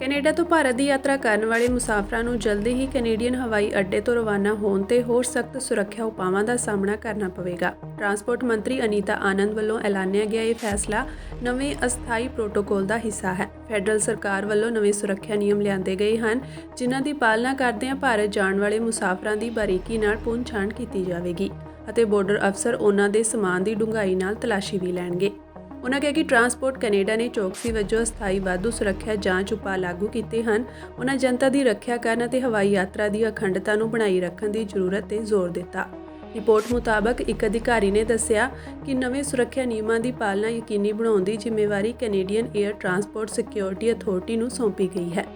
Canada ਤੋਂ ਭਾਰਤ ਦੀ ਯਾਤਰਾ ਕਰਨ ਵਾਲੇ ਮੁਸਾਫਰਾਂ ਨੂੰ ਜਲਦੀ ਹੀ ਕੈਨੇਡੀਅਨ ਹਵਾਈ ਅੱਡੇ ਤੋਂ ਰਵਾਨਾ ਹੋਣ ਤੇ ਹੋਰ ਸਖਤ ਸੁਰੱਖਿਆ ਉਪਾਵਾਂ ਦਾ ਸਾਹਮਣਾ ਕਰਨਾ ਪਵੇਗਾ। ਟਰਾਂਸਪੋਰਟ ਮੰਤਰੀ ਅਨੀਤਾ ਆਨੰਦ ਵੱਲੋਂ ਐਲਾਨਿਆ ਗਿਆ ਇਹ ਫੈਸਲਾ ਨਵੇਂ ਅਸਥਾਈ ਪ੍ਰੋਟੋਕੋਲ ਦਾ ਹਿੱਸਾ ਹੈ। ਫੈਡਰਲ ਸਰਕਾਰ ਵੱਲੋਂ ਨਵੇਂ ਸੁਰੱਖਿਆ ਨਿਯਮ ਲਿਆਂਦੇ ਗਏ ਹਨ, ਜਿਨ੍ਹਾਂ ਦੀ ਪਾਲਣਾ ਕਰਦਿਆਂ ਭਾਰਤ ਜਾਣ ਵਾਲੇ ਮੁਸਾਫਰਾਂ ਦੀ ਬਾਰੀਕੀ ਨਾਲ ਪੁੰਛਾਣ ਕੀਤੀ ਜਾਵੇਗੀ। ਅਤੇ ਬਾਰਡਰ ਅਫਸਰ ਉਹਨਾਂ ਦੇ ਸਮਾਨ ਦੀ ਡੂੰਘਾਈ ਨਾਲ ਤਲਾਸ਼ੀ ਵੀ ਲੈਣਗੇ। ਉਹਨਾਂ ਕਿਹਾ ਕਿ ਟਰਾਂਸਪੋਰਟ ਕੈਨੇਡਾ ਨੇ ਚੌਕਸੀ ਵਜੋਂ ਸਥਾਈ ਵਾਧੂ ਸੁਰੱਖਿਆ ਜਾਂਚ ਉਪਾਅ ਲਾਗੂ ਕੀਤੇ ਹਨ। ਉਹਨਾਂ ਜਨਤਾ ਦੀ ਰੱਖਿਆ ਕਰਨ ਅਤੇ ਹਵਾਈ ਯਾਤਰਾ ਦੀ ਅਖੰਡਤਾ ਨੂੰ ਬਣਾਈ ਰੱਖਣ ਦੀ ਜ਼ਰੂਰਤ ਤੇ ਜ਼ੋਰ ਦਿੱਤਾ। ਰਿਪੋਰਟ ਮੁਤਾਬਕ ਇੱਕ ਅਧਿਕਾਰੀ ਨੇ ਦੱਸਿਆ ਕਿ ਨਵੇਂ ਸੁਰੱਖਿਆ ਨਿਯਮਾਂ ਦੀ ਪਾਲਣਾ ਯਕੀਨੀ ਬਣਾਉਣ ਦੀ ਜ਼ਿੰਮੇਵਾਰੀ Canadian Air Transport Security Authority ਨੂੰ ਸੌਂਪੀ ਗਈ ਹੈ।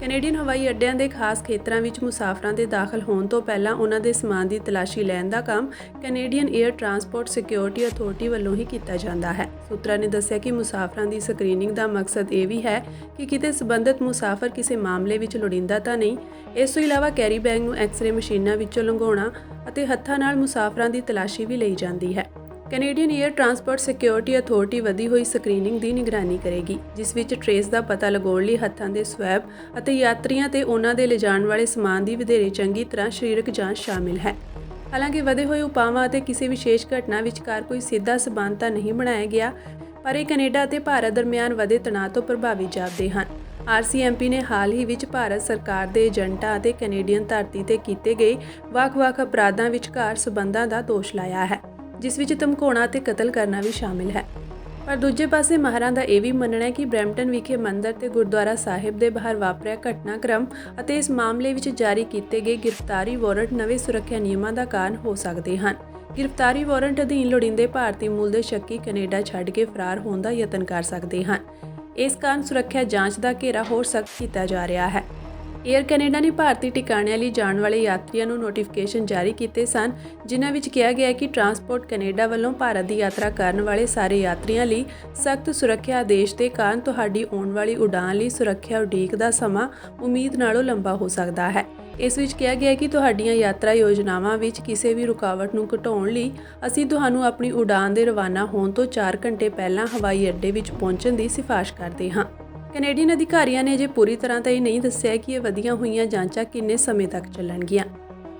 ਕੈਨੇਡੀਅਨ ਹਵਾਈ ਅੱਡਿਆਂ ਦੇ ਖਾਸ ਖੇਤਰਾਂ ਵਿੱਚ ਮੁਸਾਫਰਾਂ ਦੇ ਦਾਖਲ ਹੋਣ ਤੋਂ ਪਹਿਲਾਂ ਉਹਨਾਂ ਦੇ ਸਮਾਨ ਦੀ ਤਲਾਸ਼ੀ ਲੈਣ ਦਾ ਕੰਮ Canadian Air Transport Security Authority ਵੱਲੋਂ ਹੀ ਕੀਤਾ ਜਾਂਦਾ ਹੈ। ਸੂਤਰਾਂ ਨੇ ਦੱਸਿਆ ਕਿ ਮੁਸਾਫਰਾਂ ਦੀ ਸਕਰੀਨਿੰਗ ਦਾ ਮਕਸਦ ਇਹ ਵੀ ਹੈ ਕਿ ਕਿਤੇ ਸਬੰਧਤ ਮੁਸਾਫਰ ਕਿਸੇ ਮਾਮਲੇ ਵਿੱਚ ਲੋੜੀਂਦਾ ਤਾਂ ਨਹੀਂ। ਇਸ ਤੋਂ ਇਲਾਵਾ ਕੈਰੀ ਬੈਗ ਨੂੰ ਐਕਸ-ਰੇ ਮਸ਼ੀਨਾਂ ਵਿੱਚੋਂ ਲੰਘਾਉਣਾ ਅਤੇ ਹੱਥਾਂ ਨਾਲ ਮੁਸਾਫਰਾਂ ਦੀ ਤਲਾਸ਼ੀ ਵੀ ਲਈ ਜਾਂਦੀ ਹੈ। Canadian Air Transport Security Authority ਵਧੀ ਹੋਈ ਸਕਰੀਨਿੰਗ ਦੀ ਨਿਗਰਾਨੀ ਕਰੇਗੀ, ਜਿਸ ਵਿੱਚ ਟਰੇਸ ਦਾ ਪਤਾ ਲਗਾਉਣ ਲਈ ਹੱਥਾਂ ਦੇ ਸਵੈਬ ਅਤੇ ਯਾਤਰੀਆਂ ਤੇ ਉਹਨਾਂ ਦੇ ਲਿਜਾਣ ਵਾਲੇ ਸਮਾਨ ਦੀ ਵਧੇਰੇ ਚੰਗੀ ਤਰ੍ਹਾਂ ਸਰੀਰਕ ਜਾਂਚ ਸ਼ਾਮਿਲ ਹੈ। ਹਾਲਾਂਕਿ ਵਧੇ ਹੋਏ ਉਪਾਵਾਂ ਅਤੇ ਕਿਸੇ ਵਿਸ਼ੇਸ਼ ਘਟਨਾ ਵਿਚਕਾਰ ਕੋਈ ਸਿੱਧਾ ਸਬੰਧ ਤਾਂ ਨਹੀਂ ਬਣਾਇਆ ਗਿਆ, ਪਰ ਇਹ ਕੈਨੇਡਾ ਅਤੇ ਭਾਰਤ ਦਰਮਿਆਨ ਵਧੇ ਤਣਾਅ ਤੋਂ ਪ੍ਰਭਾਵਿਤ ਜਾਪਦੇ ਹਨ। ਆਰਸੀਐਮਪੀ ਨੇ ਹਾਲ ਹੀ ਵਿੱਚ ਭਾਰਤ ਸਰਕਾਰ ਦੇ ਏਜੰਟਾਂ ਅਤੇ ਕੈਨੇਡੀਅਨ ਧਰਤੀ ਤੇ ਕੀਤੇ ਗਏ ਵੱਖ-ਵੱਖ ਅਪਰਾਧਾਂ ਵਿਚਕਾਰ ਸਬੰਧਾਂ ਦਾ ਦੋਸ਼ ਲਾਇਆ ਹੈ। ਜਿਸ ਵਿੱਚ ਧਮਕਾਉਣਾ ਅਤੇ ਕਤਲ ਕਰਨਾ ਵੀ ਸ਼ਾਮਿਲ ਹੈ। ਪਰ ਦੂਜੇ ਪਾਸੇ ਮਾਹਰਾਂ ਦਾ ਇਹ ਵੀ ਮੰਨਣਾ ਹੈ ਕਿ ਬ੍ਰੈਂਪਟਨ ਵਿਖੇ ਮੰਦਰ ਤੇ ਗੁਰਦੁਆਰਾ ਸਾਹਿਬ ਦੇ ਬਾਹਰ ਵਾਪਰਿਆ ਘਟਨਾਕ੍ਰਮ ਅਤੇ ਇਸ ਮਾਮਲੇ ਵਿੱਚ ਜਾਰੀ ਕੀਤੇ ਗਏ ਗ੍ਰਿਫਤਾਰੀ ਵਾਰੰਟ ਨਵੇਂ ਸੁਰੱਖਿਆ ਨਿਯਮਾਂ ਦਾ ਕਾਰਨ ਹੋ ਸਕਦੇ ਹਨ। ਗ੍ਰਿਫਤਾਰੀ ਵਾਰੰਟ ਅਧੀਨ ਲੋੜੀਂਦੇ ਭਾਰਤੀ ਮੂਲ ਦੇ ਸ਼ੱਕੀ ਕੈਨੇਡਾ ਛੱਡ ਕੇ ਫਰਾਰ ਹੋਣ ਦਾ ਯਤਨ ਕਰ ਸਕਦੇ ਹਨ। ਇਸ ਕਾਰਨ ਸੁਰੱਖਿਆ ਜਾਂਚ ਦਾ ਘੇਰਾ ਹੋਰ ਸਖਤ ਕੀਤਾ ਜਾ ਰਿਹਾ ਹੈ। 에ਅਰ ਕੈਨੇਡਾ ਨੇ ਭਾਰਤੀ ਟਿਕਾਣਿਆਂ ਲਈ ਜਾਣ ਵਾਲੇ ਯਾਤਰੀਆਂ ਨੂੰ ਨੋਟੀਫਿਕੇਸ਼ਨ ਜਾਰੀ ਕੀਤੇ ਸਨ, ਜਿਨ੍ਹਾਂ ਵਿੱਚ ਕਿਹਾ ਗਿਆ ਹੈ ਕਿ ਟਰਾਂਸਪੋਰਟ ਕੈਨੇਡਾ ਵੱਲੋਂ ਭਾਰਤ ਦੀ ਯਾਤਰਾ ਕਰਨ ਵਾਲੇ ਸਾਰੇ ਯਾਤਰੀਆਂ ਲਈ ਸਖਤ ਸੁਰੱਖਿਆ ਆਦੇਸ਼ ਦੇ ਕਾਰਨ ਤੁਹਾਡੀ ਆਉਣ ਵਾਲੀ ਉਡਾਣ ਲਈ ਸੁਰੱਖਿਆ ਉਡੀਕ ਦਾ ਸਮਾਂ ਉਮੀਦ ਨਾਲੋਂ ਲੰਬਾ ਹੋ ਸਕਦਾ ਹੈ। ਇਸ ਵਿੱਚ ਕਿਹਾ ਗਿਆ ਹੈ ਕਿ ਤੁਹਾਡੀਆਂ ਯਾਤਰਾ ਯੋਜਨਾਵਾਂ ਵਿੱਚ ਕਿਸੇ ਵੀ ਰੁਕਾਵਟ ਨੂੰ ਘਟਾਉਣ ਲਈ ਅਸੀਂ ਤੁਹਾਨੂੰ ਆਪਣੀ ਉਡਾਣ ਦੇ ਰਵਾਨਾ ਹੋਣ ਤੋਂ 4 ਘੰਟੇ ਪਹਿਲਾਂ ਹਵਾਈ ਅੱਡੇ ਵਿੱਚ ਪਹੁੰਚਣ ਦੀ ਸਿਫਾਰਿਸ਼ ਕਰਦੇ ਹਾਂ। ਕੈਨੇਡੀਅਨ ਅਧਿਕਾਰੀਆਂ ਨੇ ਅਜੇ ਪੂਰੀ ਤਰ੍ਹਾਂ ਤਾਂ ਇਹ ਨਹੀਂ ਦੱਸਿਆ ਕਿ ਇਹ ਵਧੀਆਂ ਹੋਈਆਂ ਜਾਂਚਾਂ ਕਿੰਨੇ ਸਮੇਂ ਤੱਕ ਚੱਲਣਗੀਆਂ।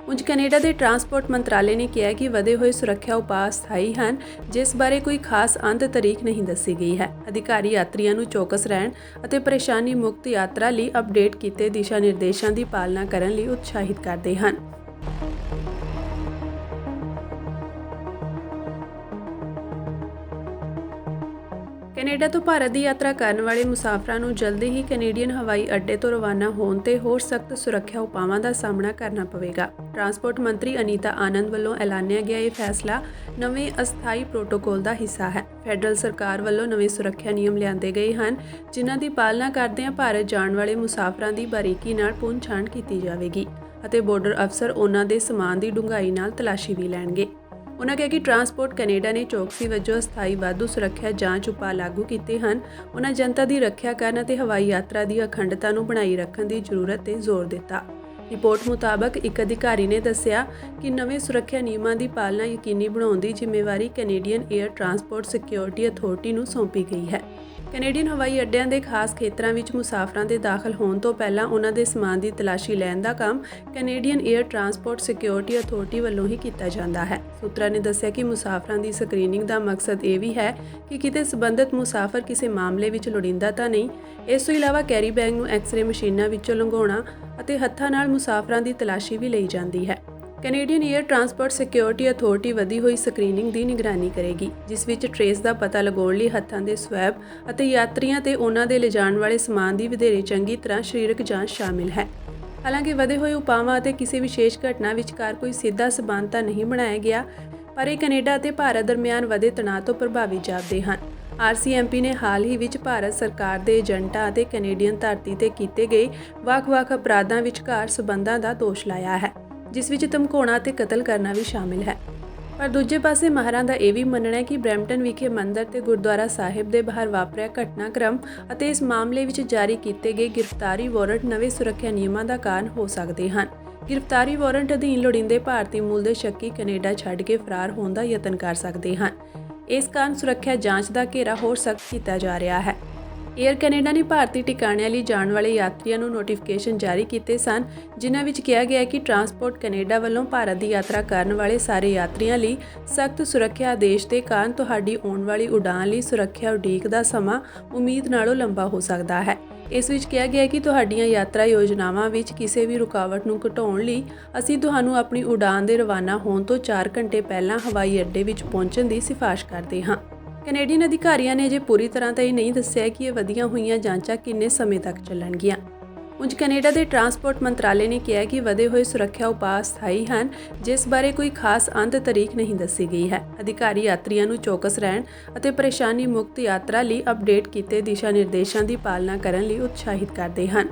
ਉਂਝ ਕੈਨੇਡਾ ਦੇ ਟਰਾਂਸਪੋਰਟ ਮੰਤਰਾਲੇ ਨੇ ਕਿਹਾ ਕਿ ਵਧੇ ਹੋਏ ਸੁਰੱਖਿਆ ਉਪਾਅ ਸਥਾਈ ਹਨ, ਜਿਸ ਬਾਰੇ ਕੋਈ ਖਾਸ ਅੰਤ ਤਰੀਕ ਨਹੀਂ ਦੱਸੀ ਗਈ ਹੈ। ਅਧਿਕਾਰੀ ਯਾਤਰੀਆਂ ਨੂੰ ਚੌਕਸ ਰਹਿਣ ਅਤੇ ਪਰੇਸ਼ਾਨੀ ਮੁਕਤ ਯਾਤਰਾ ਲਈ ਅਪਡੇਟ ਕੀਤੇ ਦਿਸ਼ਾ ਨਿਰਦੇਸ਼ਾਂ ਦੀ ਪਾਲਣਾ ਕਰਨ ਲਈ ਉਤਸ਼ਾਹਿਤ ਕਰਦੇ ਹਨ। ਕੈਨੇਡਾ ਤੋਂ ਭਾਰਤ ਦੀ ਯਾਤਰਾ ਕਰਨ ਵਾਲੇ ਮੁਸਾਫਰਾਂ ਨੂੰ ਜਲਦੀ ਹੀ ਕੈਨੇਡੀਅਨ ਹਵਾਈ ਅੱਡੇ ਤੋਂ ਰਵਾਨਾ ਹੋਣ ਤੇ ਹੋਰ ਸਖਤ ਸੁਰੱਖਿਆ ਉਪਾਵਾਂ ਦਾ ਸਾਹਮਣਾ ਕਰਨਾ ਪਵੇਗਾ। ਟਰਾਂਸਪੋਰਟ ਮੰਤਰੀ ਅਨੀਤਾ ਆਨੰਦ ਵੱਲੋਂ ਐਲਾਨਿਆ ਗਿਆ ਇਹ ਫੈਸਲਾ ਨਵੇਂ ਅਸਥਾਈ ਪ੍ਰੋਟੋਕੋਲ ਦਾ ਹਿੱਸਾ ਹੈ। ਫੈਡਰਲ ਸਰਕਾਰ ਵੱਲੋਂ ਨਵੇਂ ਸੁਰੱਖਿਆ ਨਿਯਮ ਲਿਆਂਦੇ ਗਏ ਹਨ, ਜਿਨ੍ਹਾਂ ਦੀ ਪਾਲਣਾ ਕਰਦਿਆਂ ਭਾਰਤ ਜਾਣ ਵਾਲੇ ਮੁਸਾਫਰਾਂ ਦੀ ਬਾਰੀਕੀ ਨਾਲ ਪੁੰਛਾਣ ਕੀਤੀ ਜਾਵੇਗੀ ਅਤੇ ਬਾਰਡਰ ਅਫਸਰ ਉਹਨਾਂ ਦੇ ਸਮਾਨ ਦੀ ਡੂੰਘਾਈ ਨਾਲ ਤਲਾਸ਼ੀ ਵੀ ਲੈਣਗੇ। ਉਹਨਾਂ ਕਿਹਾ ਕਿ ਟਰਾਂਸਪੋਰਟ ਕੈਨੇਡਾ ਨੇ ਚੌਕਸੀ ਵਜੋਂ ਸਥਾਈ ਵਾਧੂ ਸੁਰੱਖਿਆ ਜਾਂਚ ਉਪਾਅ ਲਾਗੂ ਕੀਤੇ ਹਨ। ਉਹਨਾਂ ਜਨਤਾ ਦੀ ਰੱਖਿਆ ਕਰਨ ਅਤੇ ਹਵਾਈ ਯਾਤਰਾ ਦੀ ਅਖੰਡਤਾ ਨੂੰ ਬਣਾਈ ਰੱਖਣ ਦੀ ਜ਼ਰੂਰਤ ਤੇ ਜ਼ੋਰ ਦਿੱਤਾ। ਰਿਪੋਰਟ ਮੁਤਾਬਕ ਇੱਕ ਅਧਿਕਾਰੀ ਨੇ ਦੱਸਿਆ ਕਿ ਨਵੇਂ ਸੁਰੱਖਿਆ ਨਿਯਮਾਂ ਦੀ ਪਾਲਣਾ ਯਕੀਨੀ ਬਣਾਉਣ ਦੀ ਜ਼ਿੰਮੇਵਾਰੀ Canadian Air Transport Security Authority ਨੂੰ ਸੌਂਪੀ ਗਈ ਹੈ। ਕੈਨੇਡੀਅਨ ਹਵਾਈ ਅੱਡਿਆਂ ਦੇ ਖਾਸ ਖੇਤਰਾਂ ਵਿੱਚ ਮੁਸਾਫਰਾਂ ਦੇ ਦਾਖਲ ਹੋਣ ਤੋਂ ਪਹਿਲਾਂ ਉਹਨਾਂ ਦੇ ਸਮਾਨ ਦੀ ਤਲਾਸ਼ੀ ਲੈਣ ਦਾ ਕੰਮ Canadian Air Transport Security Authority ਵੱਲੋਂ ਹੀ ਕੀਤਾ ਜਾਂਦਾ ਹੈ। ਸੂਤਰਾਂ ਨੇ ਦੱਸਿਆ ਕਿ ਮੁਸਾਫਰਾਂ ਦੀ ਸਕਰੀਨਿੰਗ ਦਾ ਮਕਸਦ ਇਹ ਵੀ ਹੈ ਕਿ ਕਿਤੇ ਸਬੰਧਤ ਮੁਸਾਫਰ ਕਿਸੇ ਮਾਮਲੇ ਵਿੱਚ ਲੋੜੀਂਦਾ ਤਾਂ ਨਹੀਂ, ਇਸ ਤੋਂ ਇਲਾਵਾ ਕੈਰੀ ਬੈਗ ਨੂੰ ਐਕਸ-ਰੇ ਮਸ਼ੀਨਾਂ ਵਿੱਚੋਂ ਲੰਘਾਉਣਾ ਅਤੇ ਹੱਥਾਂ ਨਾਲ ਮੁਸਾਫਰਾਂ ਦੀ ਤਲਾਸ਼ੀ ਵੀ ਲਈ ਜਾਂਦੀ ਹੈ। Canadian Air Transport Security Authority ਵਧੀ ਹੋਈ ਸਕਰੀਨਿੰਗ ਦੀ ਨਿਗਰਾਨੀ ਕਰੇਗੀ, ਜਿਸ ਵਿੱਚ ਟਰੇਸ ਦਾ ਪਤਾ ਲਗਾਉਣ ਲਈ ਹੱਥਾਂ ਦੇ ਸਵੈਬ ਅਤੇ ਯਾਤਰੀਆਂ ਤੇ ਉਹਨਾਂ ਦੇ ਲਿਜਾਣ ਵਾਲੇ ਸਮਾਨ ਦੀ ਵਧੇਰੇ ਚੰਗੀ ਤਰ੍ਹਾਂ ਸਰੀਰਕ ਜਾਂਚ ਸ਼ਾਮਿਲ ਹੈ। ਹਾਲਾਂਕਿ ਵਧੇ ਹੋਏ ਉਪਾਵਾਂ ਅਤੇ ਕਿਸੇ ਵਿਸ਼ੇਸ਼ ਘਟਨਾ ਵਿਚਕਾਰ ਕੋਈ ਸਿੱਧਾ ਸਬੰਧ ਤਾਂ ਨਹੀਂ ਬਣਾਇਆ ਗਿਆ, ਪਰ ਇਹ ਕੈਨੇਡਾ ਅਤੇ ਭਾਰਤ ਦਰਮਿਆਨ ਵਧੇ ਤਣਾਅ ਤੋਂ ਪ੍ਰਭਾਵਿਤ ਜਾਪਦੇ ਹਨ। ਆਰਸੀਐਮਪੀ ਨੇ ਹਾਲ ਹੀ ਵਿੱਚ ਭਾਰਤ ਸਰਕਾਰ ਦੇ ਏਜੰਟਾਂ ਅਤੇ ਕੈਨੇਡੀਅਨ ਧਰਤੀ ਤੇ ਕੀਤੇ ਗਏ ਵੱਖ-ਵੱਖ ਅਪਰਾਧਾਂ ਵਿਚਕਾਰ ਸਬੰਧਾਂ ਦਾ ਦੋਸ਼ ਲਾਇਆ ਹੈ। ਜਿਸ ਵਿੱਚ ਧਮਕਾਉਣਾ ਅਤੇ ਕਤਲ ਕਰਨਾ ਵੀ ਸ਼ਾਮਿਲ ਹੈ। ਪਰ ਦੂਜੇ ਪਾਸੇ ਮਾਹਰਾਂ ਦਾ ਇਹ ਵੀ ਮੰਨਣਾ ਹੈ ਕਿ ਬ੍ਰੈਂਪਟਨ ਵਿਖੇ ਮੰਦਰ ਤੇ ਗੁਰਦੁਆਰਾ ਸਾਹਿਬ ਦੇ ਬਾਹਰ ਵਾਪਰਿਆ ਘਟਨਾਕ੍ਰਮ ਅਤੇ ਇਸ ਮਾਮਲੇ ਵਿੱਚ ਜਾਰੀ ਕੀਤੇ ਗਏ ਗ੍ਰਿਫਤਾਰੀ ਵਾਰੰਟ ਨਵੇਂ ਸੁਰੱਖਿਆ ਨਿਯਮਾਂ ਦਾ ਕਾਰਨ ਹੋ ਸਕਦੇ ਹਨ। ਗ੍ਰਿਫਤਾਰੀ ਵਾਰੰਟ ਅਧੀਨ ਲੋੜੀਂਦੇ ਭਾਰਤੀ ਮੂਲ ਦੇ ਸ਼ੱਕੀ ਕੈਨੇਡਾ ਛੱਡ ਕੇ ਫਰਾਰ ਹੋਣ ਦਾ ਯਤਨ ਕਰ ਸਕਦੇ ਹਨ। ਇਸ ਕਾਰਨ ਸੁਰੱਖਿਆ ਜਾਂਚ ਦਾ ਘੇਰਾ ਹੋਰ ਸਖਤ ਕੀਤਾ ਜਾ ਰਿਹਾ ਹੈ। ਏਅਰ ਕੈਨੇਡਾ ਨੇ ਭਾਰਤੀ ਟਿਕਾਣਿਆਂ ਲਈ ਜਾਣ ਵਾਲੇ ਯਾਤਰੀਆਂ ਨੂੰ ਨੋਟੀਫਿਕੇਸ਼ਨ ਜਾਰੀ ਕੀਤੇ ਸਨ, ਜਿਨ੍ਹਾਂ ਵਿੱਚ ਕਿਹਾ ਗਿਆ ਕਿ ਟਰਾਂਸਪੋਰਟ ਕੈਨੇਡਾ ਵੱਲੋਂ ਭਾਰਤ ਦੀ ਯਾਤਰਾ ਕਰਨ ਵਾਲੇ ਸਾਰੇ ਯਾਤਰੀਆਂ ਲਈ ਸਖਤ ਸੁਰੱਖਿਆ ਆਦੇਸ਼ ਦੇ ਕਾਰਨ ਤੁਹਾਡੀ ਆਉਣ ਵਾਲੀ ਉਡਾਣ ਲਈ ਸੁਰੱਖਿਆ ਉਡੀਕ ਦਾ ਸਮਾਂ ਉਮੀਦ ਨਾਲੋਂ ਲੰਬਾ ਹੋ ਸਕਦਾ ਹੈ। ਇਸ ਵਿੱਚ ਕਿਹਾ ਗਿਆ ਕਿ ਤੁਹਾਡੀਆਂ ਯਾਤਰਾ ਯੋਜਨਾਵਾਂ ਵਿੱਚ ਕਿਸੇ ਵੀ ਰੁਕਾਵਟ ਨੂੰ ਘਟਾਉਣ ਲਈ ਅਸੀਂ ਤੁਹਾਨੂੰ ਆਪਣੀ ਉਡਾਣ ਦੇ ਰਵਾਨਾ ਹੋਣ ਤੋਂ 4 ਘੰਟੇ ਪਹਿਲਾਂ ਹਵਾਈ ਅੱਡੇ ਵਿੱਚ ਪਹੁੰਚਣ ਦੀ ਸਿਫਾਰਿਸ਼ ਕਰਦੇ ਹਾਂ। ਕੈਨੇਡੀਅਨ ਅਧਿਕਾਰੀਆਂ ਨੇ ਅਜੇ ਪੂਰੀ ਤਰ੍ਹਾਂ ਤਾਂ ਇਹ ਨਹੀਂ ਦੱਸਿਆ ਕਿ ਇਹ ਵਧੀਆਂ ਹੋਈਆਂ ਜਾਂਚਾਂ ਕਿੰਨੇ ਸਮੇਂ ਤੱਕ ਚੱਲਣਗੀਆਂ। ਉਂਝ ਕੈਨੇਡਾ ਦੇ ਟਰਾਂਸਪੋਰਟ ਮੰਤਰਾਲੇ ਨੇ ਕਿਹਾ ਕਿ ਵਧੇ ਹੋਏ ਸੁਰੱਖਿਆ ਉਪਾਅ ਸਥਾਈ ਹਨ, ਜਿਸ ਬਾਰੇ ਕੋਈ ਖਾਸ ਅੰਤ ਤਾਰੀਖ ਨਹੀਂ ਦੱਸੀ ਗਈ ਹੈ। ਅਧਿਕਾਰੀ ਯਾਤਰੀਆਂ ਨੂੰ ਚੌਕਸ ਰਹਿਣ ਅਤੇ ਪਰੇਸ਼ਾਨੀ ਮੁਕਤ ਯਾਤਰਾ ਲਈ ਅਪਡੇਟ ਕੀਤੇ ਦਿਸ਼ਾ ਨਿਰਦੇਸ਼ਾਂ ਦੀ ਪਾਲਣਾ ਕਰਨ ਲਈ ਉਤਸ਼ਾਹਿਤ ਕਰਦੇ ਹਨ।